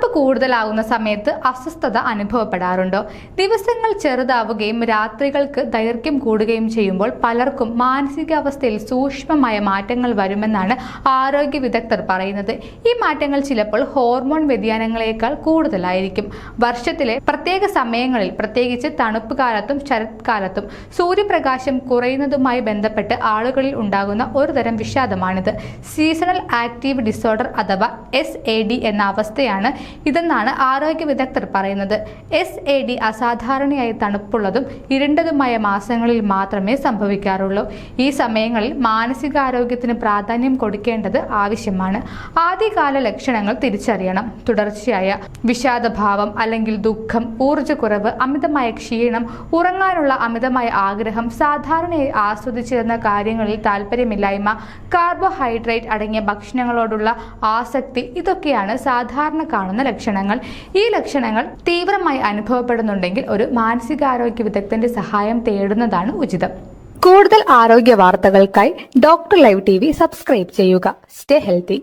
തണുപ്പ് കൂടുതലാകുന്ന സമയത്ത് അസ്വസ്ഥത അനുഭവപ്പെടാറുണ്ടോ. ദിവസങ്ങൾ ചെറുതാവുകയും രാത്രികൾക്ക് ദൈർഘ്യം കൂടുകയും ചെയ്യുമ്പോൾ പലർക്കും മാനസികാവസ്ഥയിൽ സൂക്ഷ്മമായ മാറ്റങ്ങൾ വരുമെന്നാണ് ആരോഗ്യ വിദഗ്ധർ പറയുന്നത്. ഈ മാറ്റങ്ങൾ ചിലപ്പോൾ ഹോർമോൺ വ്യതിയാനങ്ങളെക്കാൾ കൂടുതലായിരിക്കും. വർഷത്തിലെ പ്രത്യേക സമയങ്ങളിൽ പ്രത്യേകിച്ച് തണുപ്പ് കാലത്തും ശരത്കാലത്തും സൂര്യപ്രകാശം കുറയുന്നതുമായി ബന്ധപ്പെട്ട് ആളുകളിൽ ഉണ്ടാകുന്ന ഒരുതരം വിഷാദമാണിത്. സീസണൽ ആക്റ്റീവ് ഡിസോർഡർ അഥവാ എസ് എ ഡി എന്ന അവസ്ഥയാണ് ഇതെന്നാണ് ആരോഗ്യ വിദഗ്ധർ പറയുന്നത്. എസ് എ ഡി അസാധാരണയായി തണുപ്പുള്ളതും ഇരുണ്ടതുമായ മാസങ്ങളിൽ മാത്രമേ സംഭവിക്കാറുള്ളൂ. ഈ സമയങ്ങളിൽ മാനസികാരോഗ്യത്തിന് പ്രാധാന്യം കൊടുക്കേണ്ടത് ആവശ്യമാണ്. ആദ്യകാല ലക്ഷണങ്ങൾ തിരിച്ചറിയണം. തുടർച്ചയായ വിഷാദഭാവം അല്ലെങ്കിൽ ദുഃഖം ഊർജക്കുറവ് അമിതമായ ക്ഷീണം ഉറങ്ങാനുള്ള അമിതമായ ആഗ്രഹം സാധാരണയായി ആസ്വദിച്ചിരുന്ന കാര്യങ്ങളിൽ താല്പര്യമില്ലായ്മ കാർബോഹൈഡ്രേറ്റ് അടങ്ങിയ ഭക്ഷണങ്ങളോടുള്ള ആസക്തി ഇതൊക്കെയാണ് സാധാരണ കാണുന്ന ലക്ഷണങ്ങൾ ഈ ലക്ഷണങ്ങൾ തീവ്രമായി അനുഭവപ്പെടുന്നുണ്ടെങ്കിൽ ഒരു മാനസികാരോഗ്യ വിദഗ്ധന്റെ സഹായം തേടുന്നതാണ് ഉചിതം. കൂടുതൽ ആരോഗ്യ വാർത്തകൾക്കായി ഡോക്ടർ ലൈവ് ടി സബ്സ്ക്രൈബ് ചെയ്യുക. Stay healthy.